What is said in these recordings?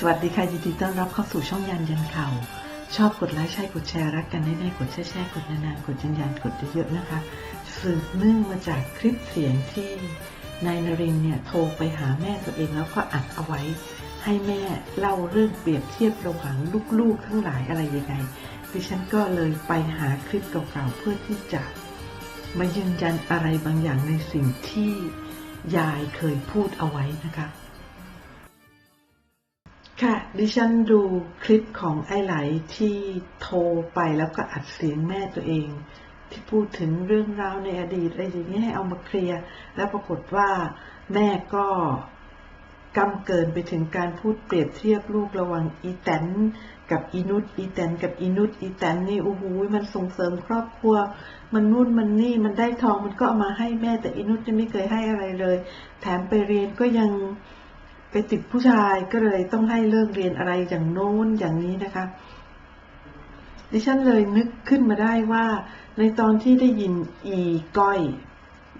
สวัสดีค่ะยินดีต้อนรับเข้าสู่ช่องยันยันข่าวชอบกดไลค์ใช่กดแชร์รักกันแน่ๆกดแชร์แชร์กดนานๆกดยันยันกดเยอะๆนะคะ สืบเนื่องมาจากคลิปเสียงที่นายนรินทร์เนี่ยโทรไปหาแม่ตัวเองแล้วก็อัดเอาไว้ ให้แม่เล่าเรื่องเปรียบเทียบระหว่างลูกๆทั้งหลายอะไรยังไงดิฉันก็เลยไปหาคลิปเก่าๆเพื่อที่จะมายืนยันอะไรบางอย่างในสิ่งที่ยายเคยพูดเอาไว้นะคะ ค่ะ ดิฉันดูคลิปของไอ้ไหลที่โทรไปแล้วก็อัดเสียงแม่ตัวเอง ที่พูดถึงเรื่องราวในอดีตอะไรอย่างนี้ให้เอามาเคลียร์แล้วปรากฏว่าแม่ก็กำเกินไปถึงการพูดเปรียบเทียบลูกระว่างอีแตนกับอีนุชอีแตนกับอีนุชอีแตนนี่โอ้โหมันส่งเสริมครอบครัว มันนู่นมันนี่มันได้ทองมันก็เอามาให้แม่แต่อีนุชยังไม่เคยให้อะไรเลย แถมไปเรียนก็ยัง ไปติดผู้ชายก็เลยต้องให้เลิกเรียนอะไรอย่างโน้นอย่างนี้นะคะ ดิฉันเลยนึกขึ้นมาได้ว่า ในตอนที่ได้ยินอีก้อย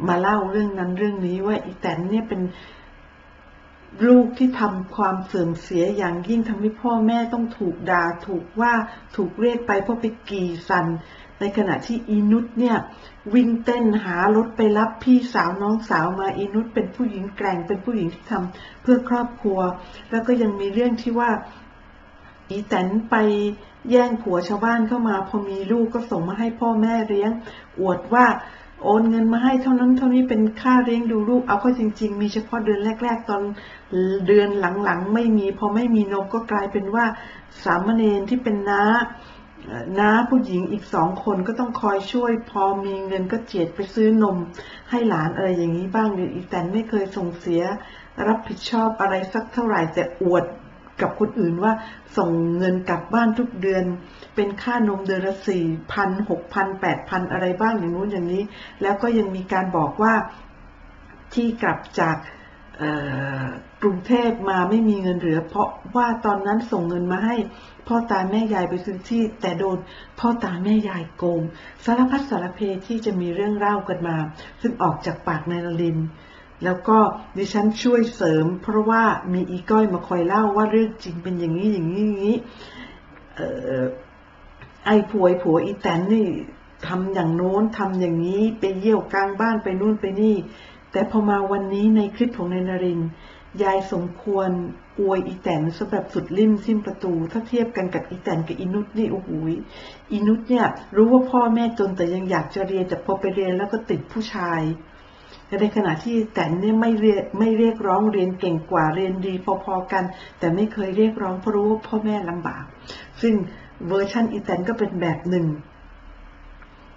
มาเล่าเรื่องนั้นเรื่องนี้ว่าอีแตนเนี่ยเป็นลูกที่ทำความเสื่อมเสียอย่างยิ่งทำให้พ่อแม่ต้องถูกด่าถูกว่าถูกเรียกไปเพราะไปกีสัน ในขณะที่อีนุชเนี่ยวิ่งเต้นหารถไปรับพี่สาวน้องสาวมาอีนุชเป็นผู้หญิงแกร่งเป็นผู้หญิงที่ทำเพื่อครอบครัว แล้วก็ยังมีเรื่องที่ว่าอีแตนไปแย่งผัวชาวบ้านเข้ามาพอมีลูกก็ส่งมาให้พ่อแม่เลี้ยง อวดว่าโอนเงินมาให้เท่านั้นเท่านี้เป็นค่าเลี้ยงดูลูกเอาก็จริง ๆ มีเฉพาะเดือนแรก ๆ ตอนเดือนหลังๆ ไม่มีพอไม่มีนมก็กลายเป็นว่าสามเณรที่เป็นน้า น้าผู้หญิงอีกสองคนก็ต้องคอยช่วย พอมีเงินก็เจียดไปซื้อนม ให้หลานอะไรอย่างนี้บ้างเดี๋ยวอีแตนไม่เคยส่งเสีย รับผิดชอบอะไรสักเท่าไหร่แต่อวดกับคนอื่นว่าส่งเงินกลับบ้านทุกเดือน เป็นค่านมเดือนละสี่พันหกพันแปดพันอะไรบ้างอย่างนู้นอย่างนี้ แล้วก็ยังมีการบอกว่าที่กลับจาก กรุงเทพมาไม่มีเงินเหลือ เพราะว่าตอนนั้นส่งเงินมาให้ พ่อตาแม่ยายไปซื้อที่ แต่โดนพ่อตาแม่ยายโกงสารพัดสารเพที่จะมีเรื่องเล่ากันมา ซึ่งออกจากปากนายนริน แล้วก็ดิฉันช่วยเสริม เพราะว่ามีอีก้อยมาคอยเล่าว่าเรื่องจริงเป็นอย่างนี้อย่างนี้อย่างนี้ไอ้ผัวไอ้ผัวอีแตนนี่ทำอย่างโน้นทำอย่างนี้ไปเยี่ยวกลางบ้านไปนู่นไปนี่ แต่พอมาวันนี้ในคลิปของนายนรินทร์ ยายสมควรอวยอีแตนสำหรับสุดลิ่มซิมประตู ถ้าเทียบกันกับอีแตนกับอีนุชนี่โอ้โหอีนุชเนี่ย รู้ว่าพ่อแม่จนแต่ยังอยากจะเรียนแต่พอไปเรียนแล้วก็ติดผู้ชายแต่ในขณะที่แตนเนี่ยไม่เรียกไม่เรียกร้องเรียนเก่งกว่าเรียนดีพอๆกัน แต่ไม่เคยเรียกร้องเพราะรู้ว่าพ่อแม่ลำบาก ซึ่งเวอร์ชันอีแตนก็เป็นแบบหนึ่ง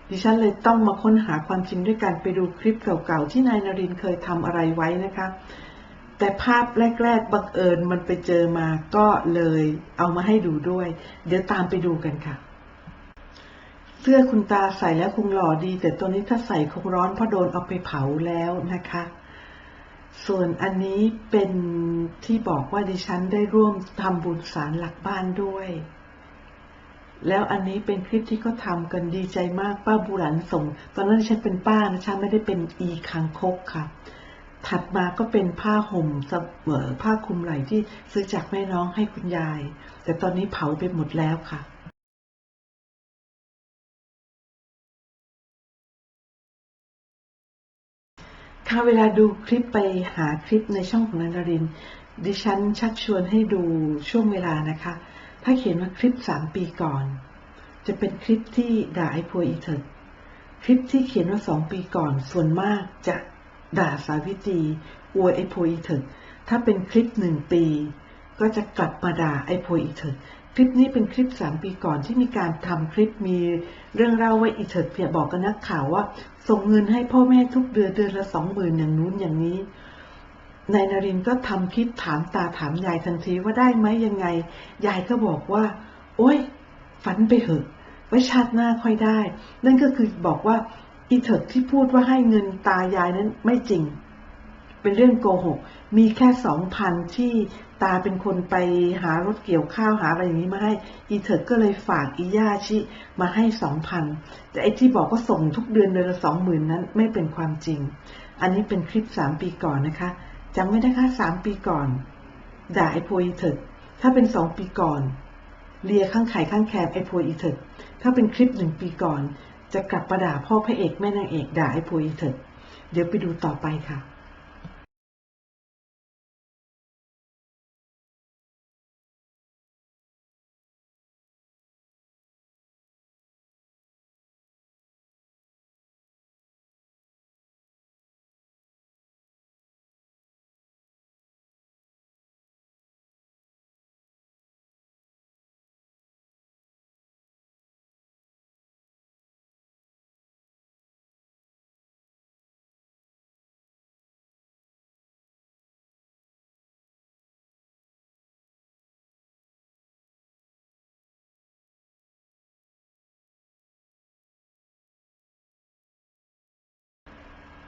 ดิฉันเลยต้องมาค้นหาความจริงด้วยการไปดูคลิปเก่าๆที่นายนรินเคยทำอะไรไว้นะคะ แต่ภาพแรก ๆ บังเอิญมันไปเจอมาก็เลยเอามาให้ดูด้วย เดี๋ยวตามไปดูกันค่ะ เสื้อคุณตาใส่แล้วคงหล่อดี แต่ตัวนี้ถ้าใส่คงร้อนเพราะโดนเอาไปเผาแล้วนะคะ ส่วนอันนี้เป็นที่บอกว่าดิฉันได้ร่วมทำบุญสารหลักบ้านด้วย แล้วอันนี้เป็นคลิปที่เขาทำกันดีใจมากป้าบุหรันส่ง ตอนนั้นดิฉันเป็นป้านะฉันไม่ได้เป็นอีคังคกค่ะ ถัดมาก็เป็นผ้าห่มเสมอผ้าคลุมไหล่ที่ซื้อจากแม่น้องให้คุณยาย แต่ตอนนี้เผาไปหมดแล้วค่ะค่ะเวลาดูคลิปไปหาคลิปในช่องของนายนริน ดิฉันชักชวนให้ดูช่วงเวลานะคะ ถ้าเขียนว่าคลิปสามปีก่อน จะเป็นคลิปที่ด่าไอ้พวยอีเถิดคลิปที่เขียนว่าสองปีก่อนส่วนมากจะ ด่าสาวิตรีอวยไอ้พอีเถิดถ้าเป็นคลิปหนึ่งปี ก็จะกลับมาด่าไอ้พอีเถิดคลิปนี้เป็นคลิปสามปีก่อนที่มีการทำคลิปมีเรื่องเล่าว่าอีเถิดเพียบอกกับนักข่าวว่า ส่งเงินให้พ่อแม่ทุกเดือนเดือนละสองหมื่นอย่างนู้นอย่างนี้นายนรินทร์ก็ทำคลิปถามตาถามยายทันทีว่าได้ไหมยังไง ยายก็บอกว่า โอ้ยฝันไปเหอะไว้ชาติหน้าค่อยได้ นั่นก็คือบอกว่า อีเถิดที่พูดว่าให้เงินตายายนั้นไม่จริง เป็นเรื่องโกหก มีแค่สองพันที่ตาเป็นคนไปหารถเกี่ยวข้าวหาอะไรอย่างนี้มาให้ อีเถิดก็เลยฝากอีย่าชิมาให้สองพันแต่ไอ้ที่บอกว่าส่งทุกเดือนเดือนละสองหมื่นนั้นไม่เป็นความจริง อันนี้เป็นคลิปสามปีก่อนนะคะจำไว้นะคะสามปีก่อน ด่าไอ้โพยเถิดถ้าเป็นสองปีก่อนเลียข้างไข่ข้างแคมไอ้พวยอีเถิดถ้าเป็นคลิปหนึ่งปีก่อน จะกลับประด่าพ่อพระเอกแม่นางเอกด่าไอ้พวยอีเถิดเดี๋ยวไปดูต่อไปค่ะ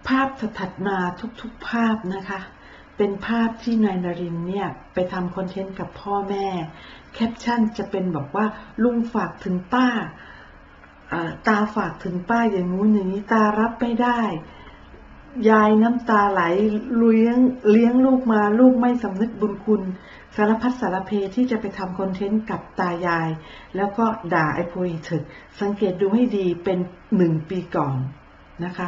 ภาพถัดมาทุกๆภาพนะคะ เป็นภาพที่นายนรินเนี่ย ไปทำคอนเทนต์กับพ่อแม่ แคปชั่นจะเป็นแบบว่าลุงฝากถึงป้า ตาฝากถึงป้าอย่างงู้นอย่างนี้ตารับไม่ได้ ยายน้ำตาไหลเลี้ยงเลี้ยงลูกมาลูกไม่สำนึกบุญคุณสารพัดสารเพที่จะไปทำคอนเทนต์กับตายาย แล้วก็ด่าไอ้พวกอีถึก สังเกตดูให้ดีเป็นหนึ่งปีก่อนนะคะ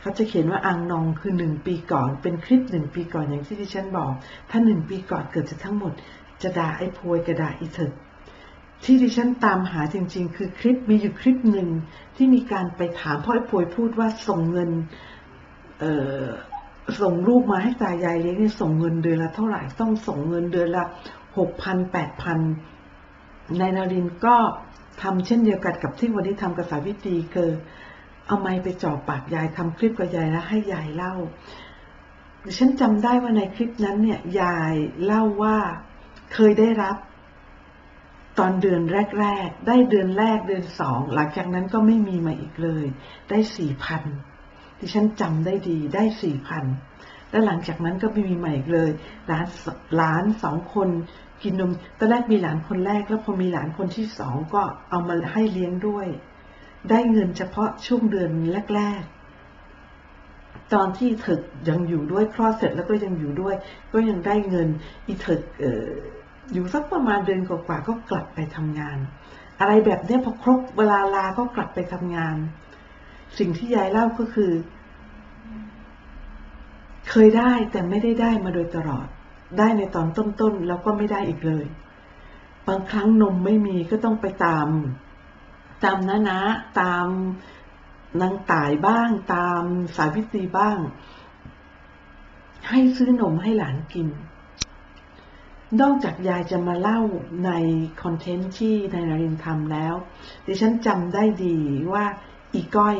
เขาจะเขียนว่าอังนองคือหนึ่งปีก่อน เป็นคลิปหนึ่งปีก่อนอย่างที่ดิฉันบอก ถ้าหนึ่งปีก่อนเกิดจะทั้งหมด จะด่าไอ้พวยกับด่าอีเถิดที่ดิฉันตามหาจริง ๆ คือคลิปมีอยู่คลิปหนึ่งที่มีการไปถามพ่อไอ้พวยพูดว่าส่งเงินเส่งลูกมาให้ตายายเลี้ยงเนี่ยส่งเงินเดือนละเท่าไหร่ต้องส่งเงินเดือนละหกพันแปดพันนายนารินก็ทำเช่นเดียวกันกับที่วันนี้ทำกับสาวิตรีคือ เอาไม้ไปจ่อปากยายทำคลิปกับยายแล้วให้ยายเล่าฉันจำได้ว่าในคลิปนั้นเนี่ยยายเล่าว่าเคยได้รับ ตอนเดือนแรก ๆ ได้เดือนแรกเดือนสองหลังจากนั้นก็ไม่มีมาอีกเลย ได้สี่พันดิฉันจำได้ดีได้สี่พันแล้วหลังจากนั้นก็ไม่มีมาอีกเลยหลานหลานสองคนกินนมตอนแรกมีหลานคนแรกแล้วพอมีหลานคนที่สองก็เอามาให้เลี้ยงด้วย ได้เงินเฉพาะช่วงเดือนแรก ๆ ตอนที่เถิกยังอยู่ด้วยคลอดเสร็จแล้วก็ยังอยู่ด้วย ก็ยังได้เงินอีเถิกเออยู่สักประมาณเดือนกว่าๆก็กลับไปทำงาน อะไรแบบเนี้ยพอครบเวลาลาก็กลับไปทำงาน สิ่งที่ยายเล่าก็คือ เคยได้แต่ไม่ได้ได้มาโดยตลอด ได้ในตอนต้นๆแล้วก็ไม่ได้อีกเลย บางครั้งนมไม่มีก็ต้องไปตาม ตามน้านะตามนางตายบ้าง ตามสาวิตรีบ้าง ให้ซื้อนมให้หลานกิน นอกจากยายจะมาเล่าในคอนเทนต์ที่นายนารินทำแล้ว ดิฉันจำได้ดีว่าอีก้อย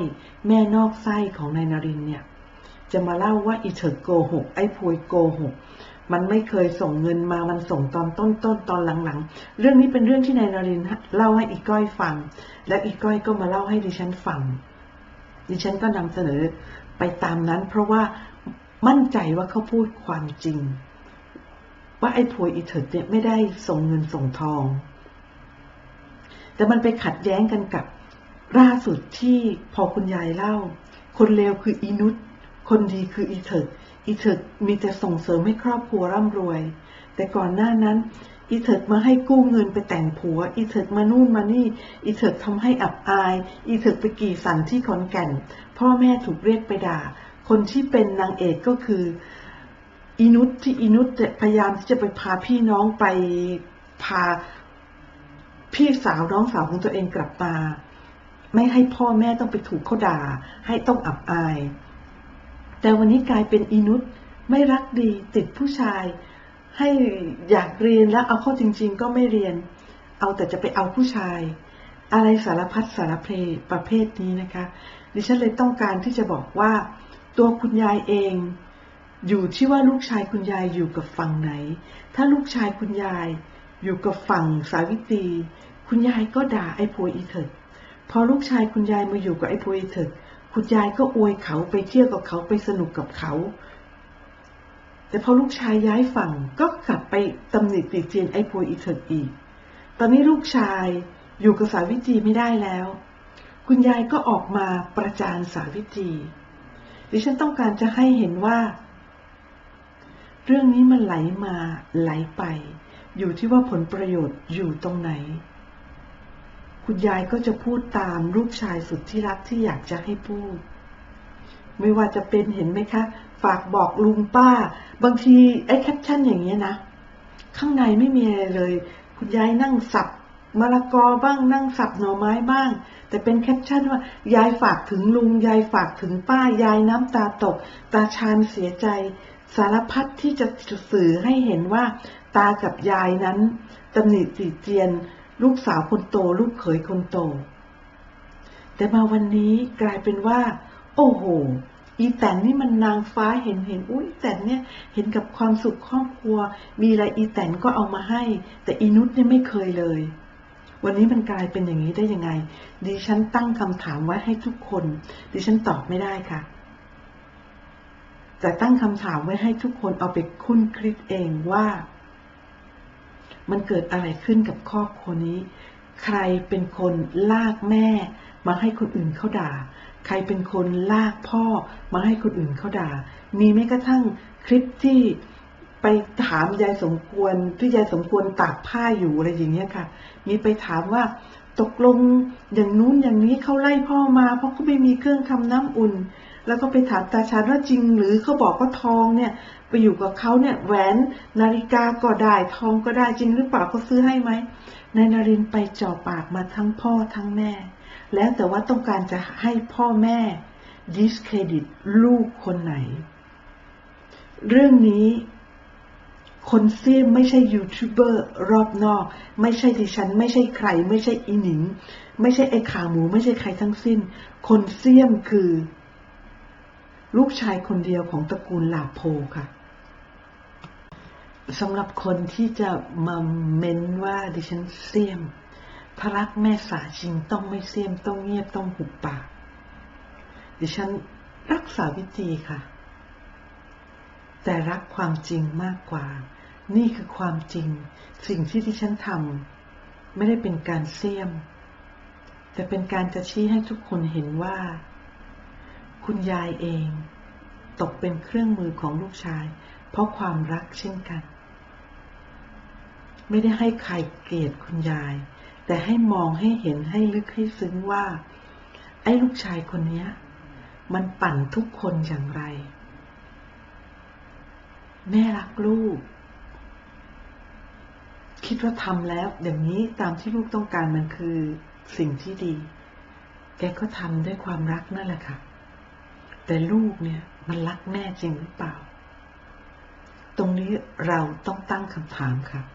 แม่นอกไส้ของนายนารินเนี่ย จะมาเล่าว่าอีเถิดโกหกไอ้พวยโกหก มันไม่เคยส่งเงินมา มันส่งตอนต้นๆตตอนหลังๆ เรื่องนี้เป็นเรื่องที่นายนารินเล่าให้อีก้อยฟัง แล้วอีก้อยก็มาเล่าให้ดิฉันฟัง ดิฉันก็นำเสนอไปตามนั้น เพราะว่ามั่นใจว่าเขาพูดความจริง ว่าไอ้พวอีเถิดเนี่ยไม่ได้ส่งเงินส่งทอง แต่มันไปขัดแย้งกันกับล่าสุดที่พอคุณยายเล่า คนเลวคืออีนุชคนดีคืออีเถิด อีเถิดมีแต่ส่งเสริมให้ครอบครัวร่ำรวย แต่ก่อนหน้านั้น อีเถิดมาให้กู้เงินไปแต่งผัว อีเถิดมานู่นมานี่ อีเถิดทำให้อับอาย อีเถิดไปกี่สันที่ขอนแก่น พ่อแม่ถูกเรียกไปด่า คนที่เป็นนางเอกก็คืออีนุชที่อีนุชพยายามที่จะไปพาพี่น้องไปพาพี่สาวน้องสาวของตัวเองกลับมา ไม่ให้พ่อแม่ต้องไปถูกเขาด่า ให้ต้องอับอาย แต่วันนี้กลายเป็นอีนุชไม่รักดีติดผู้ชาย ให้อยากเรียนแล้วเอาเข้าจริง ๆ ก็ไม่เรียน เอาแต่จะไปเอาผู้ชาย อะไรสารพัดสารเพประเภทนี้นะคะ ดิฉันเลยต้องการที่จะบอกว่า ตัวคุณยายเอง อยู่ที่ว่าลูกชายคุณยายอยู่กับฝั่งไหน ถ้าลูกชายคุณยายอยู่กับฝั่งสาวิตรี คุณยายก็ด่าไอ้พวยอีเถิดพอลูกชายคุณยายมาอยู่กับไอ้พวยอีเถิด คุณยายก็อวยเขาไปเที่ยวกับเขาไปสนุกกับเขา แต่พอลูกชายย้ายฝั่งก็กลับไปตำหนิติเตียนไอ้พวยอีเถิดอีก ตอนนี้ลูกชายอยู่กับสาวิตรีไม่ได้แล้ว คุณยายก็ออกมาประจานสาวิตรีดิฉันต้องการจะให้เห็นว่า เรื่องนี้มันไหลมาไหลไป อยู่ที่ว่าผลประโยชน์อยู่ตรงไหน คุณยายก็จะพูดตามลูกชายสุดที่รักที่อยากจะให้พูด ไม่ว่าจะเป็นเห็นไหมคะ ฝากบอกลุงป้า บางทีไอ้แคปชั่นอย่างเงี้ยนะ ข้างในไม่มีอะไรเลย คุณยายนั่งสับมะละกอบ้างนั่งสับหน่อไม้บ้าง แต่เป็นแคปชั่นว่ายายฝากถึงลุง ยายฝากถึงป้ายายน้ำตาตก ตาชานเสียใจ สารพัดที่จะสื่อให้เห็นว่า ตากับยายนั้นตำหนิติเจียน ลูกสาวคนโต ลูกเขยคนโต แต่มาวันนี้กลายเป็นว่า โอ้โห อีแตนนี่มันนางฟ้าเห็นเห็นอุ้ยแตนเนี่ยเห็นกับความสุขครอบครัว มีอะไรอีแตนก็เอามาให้ แต่อีนุชเนี่ยไม่เคยเลย วันนี้มันกลายเป็นอย่างนี้ได้ยังไง ดิฉันตั้งคำถามไว้ให้ทุกคน ดิฉันตอบไม่ได้ค่ะแต่ตั้งคำถามไว้ให้ทุกคนเอาไปคุ้นคิดเองว่า มันเกิดอะไรขึ้นกับครอบครัวนี้ ใครเป็นคนลากแม่ มาให้คนอื่นเขาด่า ใครเป็นคนลากพ่อ มาให้คนอื่นเขาด่า มีแม้กระทั่งคลิปที่ไปถามยายสมควรที่ยายสมควรตากผ้าอยู่อะไรอย่างเงี้ยค่ะ มีไปถามว่าตกลงอย่างนู้นอย่างนี้เขาไล่พ่อมา เพราะเขาไม่มีเครื่องทำน้ำอุ่น แล้วก็ไปถามตาชาญว่าจริง หรือเขาบอกว่าทองเนี่ยไปอยู่กับเขาเนี่ยแหวนนาฬิกาก็ได้ทองก็ได้จริงหรือเปล่าเขาซื้อให้ไหมนายนารินไปจ่อปากมาทั้งพ่อทั้งแม่ แล้วแต่ว่าต้องการจะให้พ่อแม่ discredit ลูกคนไหน เรื่องนี้คนเสี้ยมไม่ใช่ยูทูบเบอร์รอบนอก ไม่ใช่ดิฉัน ไม่ใช่ใคร ไม่ใช่อีหนิง ไม่ใช่ไอ้ขาหมู ไม่ใช่ใครทั้งสิ้น คนเสี้ยมคือ ลูกชายคนเดียวของตระกูลลาโพค่ะสำหรับคนที่จะมาเม้นว่าดิฉันเสียมถ้ารักแม่สาจริงต้องไม่เสียมต้องเงียบต้องหุบปาก ดิฉันรักษาวิธีค่ะ แต่รักความจริงมากกว่า นี่คือความจริง สิ่งที่ดิฉันทำไม่ได้เป็นการเสียม แต่เป็นการจะชี้ให้ทุกคนเห็นว่า คุณยายเอง ตกเป็นเครื่องมือของลูกชาย เพราะความรักเช่นกัน ไม่ได้ให้ใครเกลียดคุณยาย แต่ให้มองให้เห็นให้ลึกให้ซึ้งว่า ไอ้ลูกชายคนนี้มันปั่นทุกคนอย่างไร แม่รักลูก คิดว่าทำแล้วอย่างนี้ตามที่ลูกต้องการมันคือสิ่งที่ดี แกก็ทำด้วยความรักนั่นแหละค่ะ แต่ลูกเนี่ยมันรักแม่จริงหรือเปล่า ตรงนี้เราต้องตั้งคำถามครับ